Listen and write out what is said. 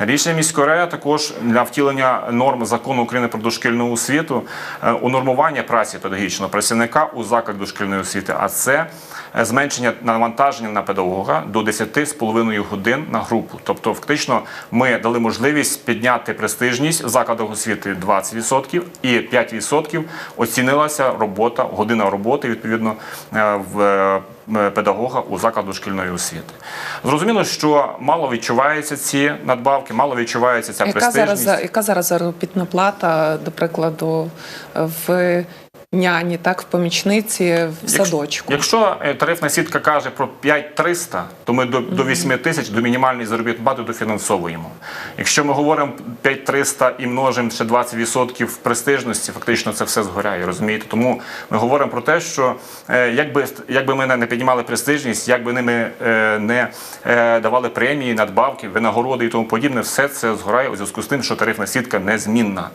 Рішення міської ради також для втілення норм закону України про дошкільну освіту е, унормування праці педагогічного працівника у закладах дошкільної освіти, а це е, зменшення навантаження на педагога до 10,5 годин на групу. Тобто, фактично, ми дали можливість підняти престижність в закладах освіти 20% і 5% оцінилася робота, година роботи відповідно е, в педагога у закладу шкільної освіти. Зрозуміло, що мало відчуваються ці надбавки, мало відчувається ця Яка престижність. зараз, яка зараз заробітна плата, до прикладу, в няні, так, в помічниці, в Якщо- садочку? Якщо е, тарифна сітка каже про 5300, то ми до, до 8 тисяч до мінімальної заробітної плати дофінансовуємо. Якщо ми говоримо 5300 і множимо ще 20% в престижності, фактично це все згоряє, розумієте? Тому ми говоримо про те, що е, якби, якби ми не піднімали престижність, якби ними е, не давали премії, надбавки, винагороди і тому подібне, все це згорає у зв'язку з тим, що тарифна сітка незмінна.